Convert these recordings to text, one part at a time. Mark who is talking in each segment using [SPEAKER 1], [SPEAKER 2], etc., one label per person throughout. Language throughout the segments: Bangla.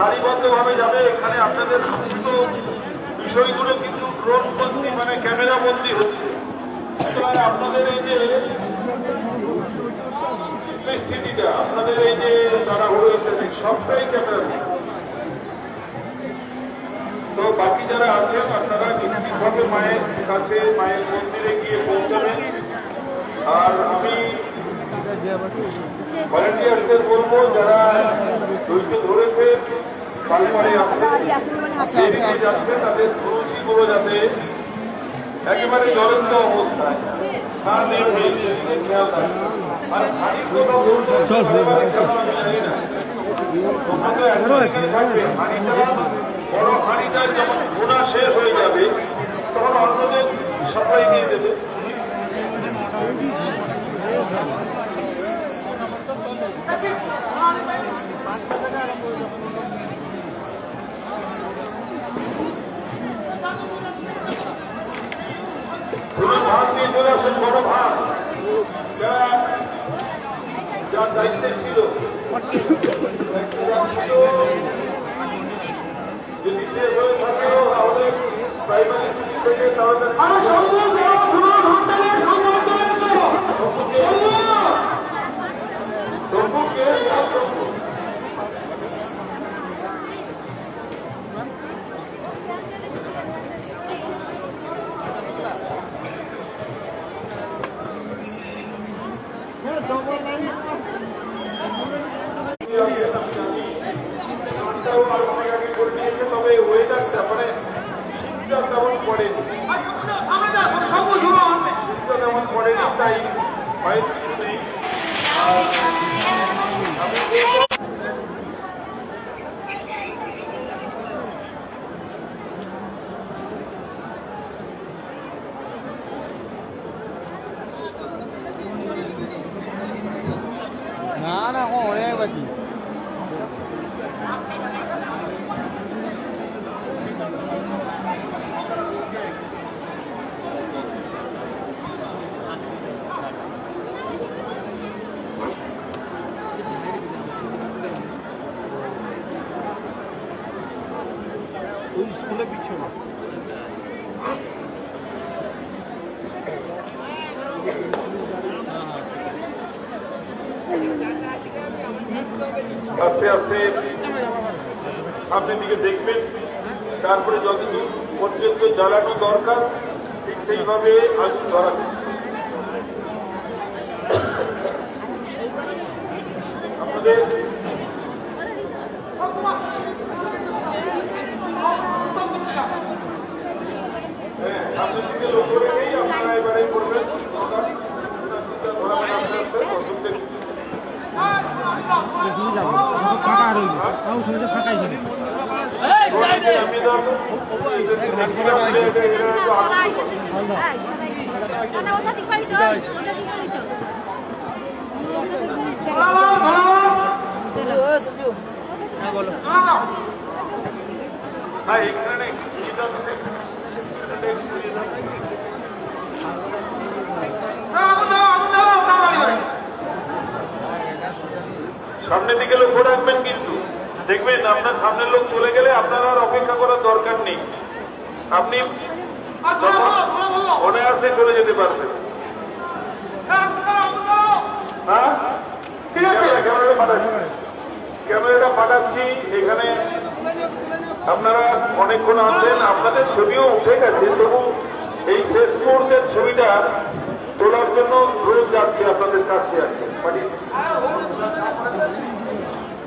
[SPEAKER 1] সারিবদ্ধভাবে যাবে। এখানে আপনাদের সমস্ত বিষয়গুলো কিন্তু ড্রোন বন্দি মানে ক্যামেরা বন্দি হচ্ছে। আপনাদের এই যে পরিস্থিতিটা আপনাদের এই যে তাড়াহুড়ো ইত্যাদি সবটাই ক্যামেরা তো বাকি যারা আছেন আপনারা নিশ্চিতভাবে মায়ের কাছে, মায়ের মন্দিরে গিয়ে পৌঁছাবেন। আর আমি ভলেন্টিয়ারদের বলব, যারা ধৈর্য ধরেছে তারপরে যাচ্ছে তাদের গুরুজিগুলো যাতে একেবারে জ্বলন্ত অবস্থায় সেদিকে খেয়াল রাখবে আর খানিক কথা বলছো একেবারে কেমন আমি জানি না। তোমরা তো একসাথে থাকবে হাঁড়িটা বড় হাঁড়িটা যখন ঘোড়া শেষ হয়ে যাবে তখন অন্যদের সবাই দিয়ে দেবে। পুরো বড় ভাগ যারা দায়িত্বে ছিল, যদি সে হয়ে থাকে তাহলে প্রাইমারি থেকে তাহলে মানে শীতটা তেমন পড়েনি। শীতটা তেমন পড়েনি তাই ভয়ের
[SPEAKER 2] না অনেক বাকি ওই স্কুলে পিছনে।
[SPEAKER 1] আস্তে আস্তে সামনের দিকে দেখবেন, তারপরে যতদূর পর্যন্ত জ্বালানো দরকার, ঠিক সেইভাবে আগুন ধরাবে আপনাদের হ্যাঁ, সামনের দিকে লক্ষ্য রেখেই আপনারা এবারে করবেন ধরাবেন আস্তে আস্তে দর্শকদের
[SPEAKER 2] এখনই যাব ফাঁকা রইল তাও শুনতে ফাঁকাই ছিল
[SPEAKER 3] ওটা ঠিক পাইছো ওটা ঠিক পাইছো
[SPEAKER 1] হ্যাঁ এখানে এটা তো- সামনের দিকে লক্ষ্য রাখবেন কিন্তু। দেখবেন, আপনার সামনের লোক চলে গেলে আপনার আর অপেক্ষা করার দরকার নেই। আপনি অনায়াসে চলে যেতে পারবেন। হ্যাঁ? ক্যামেরাটা পাঠাচ্ছি। এখানে আপনারা অনেকক্ষণ আছেন, আপনাদের ছবিও উঠে গেছে, তবু এই শেষ মুহূর্তের ছবিটা তোলার জন্য রোজ যাচ্ছে, আপনাদের কাছে আছে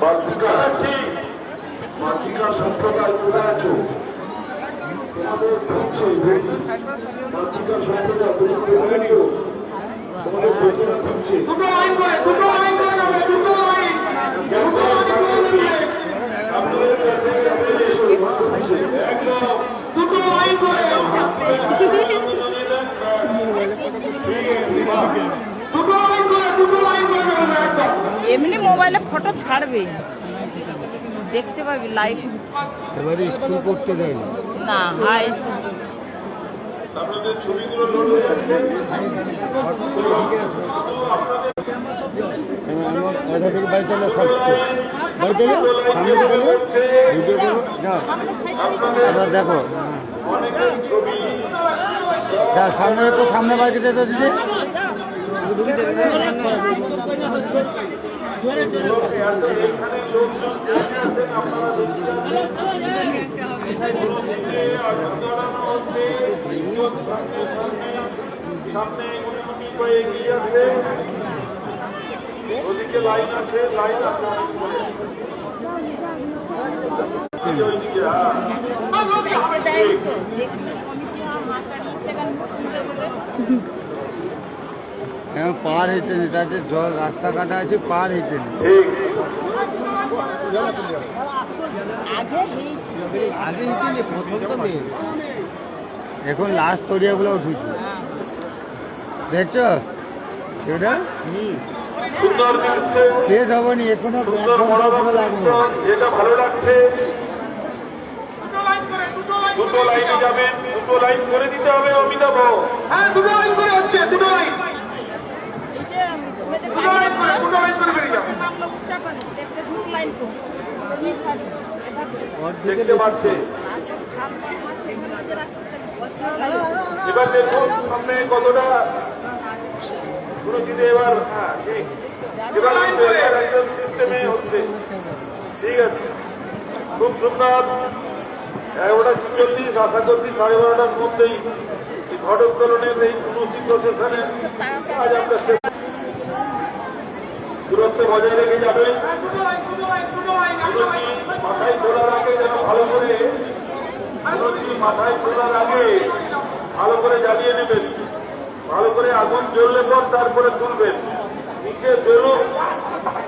[SPEAKER 4] বার্তিকা বার্তিকা সম্প্রদায় কোথায় আছো? তোমাদের হচ্ছে
[SPEAKER 1] দুটো আইন দুটো আইন দুটো লাইন করে যাবে আপনাদের কাছে একদম দুটো লাইন করে দুটো লাইন করে দুটো লাইন করে যাবে একদম
[SPEAKER 5] এমনি মোবাইলে ফটো ছাড়বে। দেখতে পাবি লাইভ হচ্ছে।
[SPEAKER 2] এবারে স্কুল করতে দেয় না।
[SPEAKER 5] না হাই
[SPEAKER 1] আপনাদের ছবিগুলো লোড হয়ে যাচ্ছে
[SPEAKER 2] দেখো
[SPEAKER 1] অনেকের ছবি
[SPEAKER 2] যা সামনে সামনে বাড়িতে দিদি
[SPEAKER 1] এখানে লোকজন বসে আছেন আপনারা বেশি দাঁড়ানো হচ্ছে ইজ্জত সামনে গুটি করে এগিয়ে যাচ্ছে ওদিকে লাইন আছে লাইন আছে ওইদিকে, হ্যাঁ।
[SPEAKER 2] হ্যাঁ পার হেঁটে নি তাতে জল রাস্তা কাটা আছে পার হেঁটে নি এখন লাস্ট তরিয়াগুলো উঠেছে। দেখছ? সেটা শেষ হবনি
[SPEAKER 1] এখনও
[SPEAKER 2] লাগবে।
[SPEAKER 1] যেটা ভালো লাগছে। দুটো লাইনে যাবেন দুটো লাইন করে দিতে হবে অমিতাভ। হ্যাঁ দুটো লাইন করে দেখতে পাচ্ছে। এবার দেখুন সামনে কতটা সুরক্ষিত এবার হ্যাঁ এবার একদম সিস্টেমে হচ্ছে। ঠিক আছে। খুব সুন্দর। এগারোটা চল্লিশ, আশা করছি সাড়ে বারোটার মধ্যেই ঘটোত্তোলনের এই সমস্ত প্রসেশনের কাজ আমরা দূরত্ব বজায় রেখে যাবেন মাথায় তোলার আগে যেন ভালো করে। মাথায় তোলার আগে ভালো করে জ্বালিয়ে নেবেন। ভালো করে আগুন জ্বললে পর তারপরে তুলবেন। নিচে জ্বলুক।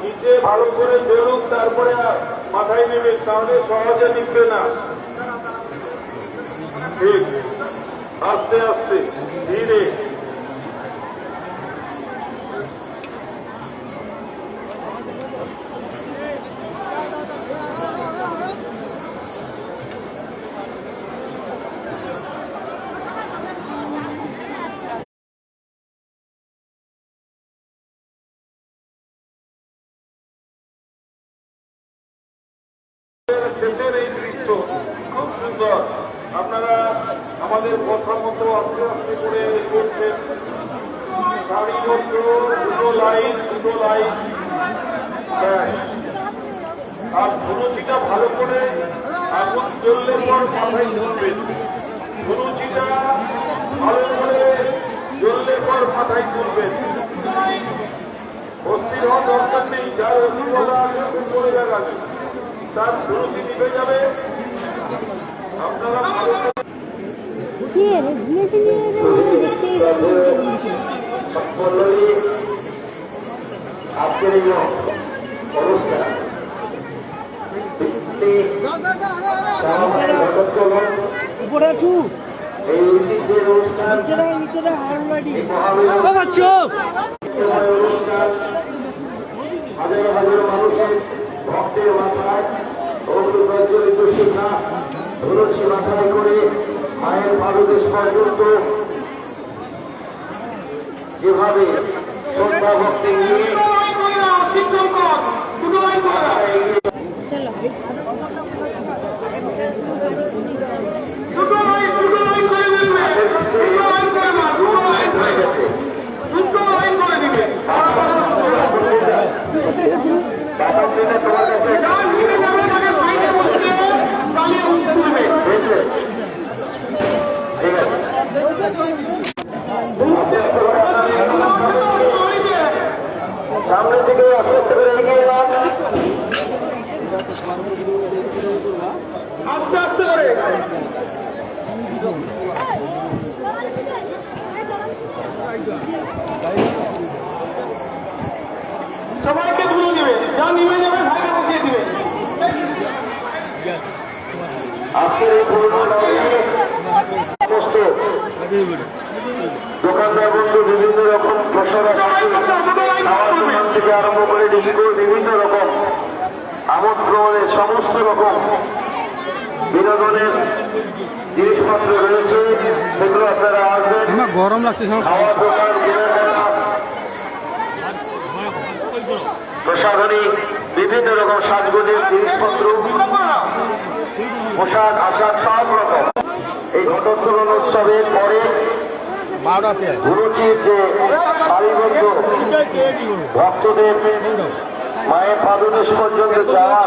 [SPEAKER 1] নিচে ভালো করে জ্বলুক, তারপরে মাথায় নেবেন। তাহলে সহজে নিবে না। ঠিক। আস্তে আস্তে। ধীরে। শেষের খুব সুন্দর। আপনারা আমাদের কথা মতো আস্তে আস্তে করে করছেন গাড়ি মতো দুটো লাইন দুটো লাইন। হ্যাঁ। আর ধনুচিটা ভালো করে আগুন জ্বললে পর মাথায় তুলবেন ধনুচিটা ভালো করে জ্বললে পর মাথায় তুলবেন অস্থির হওয়ার দরকার নেই। যার অভিজ্ঞতা আছে সে চলে যাবে, তার ধনুচি নিভে যাবে।
[SPEAKER 4] আজকের এই অনুষ্ঠান
[SPEAKER 2] উপরে
[SPEAKER 4] হাজার হাজার মানুষের ভক্তের মাথায় তুলসী মাথায় করে মায়ের পাদদেশ পর্যন্ত যেভাবে শ্রদ্ধা ভক্তি নিয়ে এগিয়ে দোকানদার বন্ধু বিভিন্ন রকম ফসল দোকান থেকে আরম্ভ করে বিভিন্ন রকম আমোদ সমস্ত রকম বিনোদনের জিনিসপত্র রয়েছে। সেগুলো আপনারা আসবেন।
[SPEAKER 2] আমার গরম লাগছে
[SPEAKER 4] দোকান। প্রসাধনী বিভিন্ন রকম সাজগোজের জিনিসপত্র পোশাক আশাক সব রকম। এই ঘটোত্তোলন উৎসবের পরে গুরুজির যে সারিবদ্ধ ভক্তদের মায়ের পাদদেশ পর্যন্ত যাওয়া।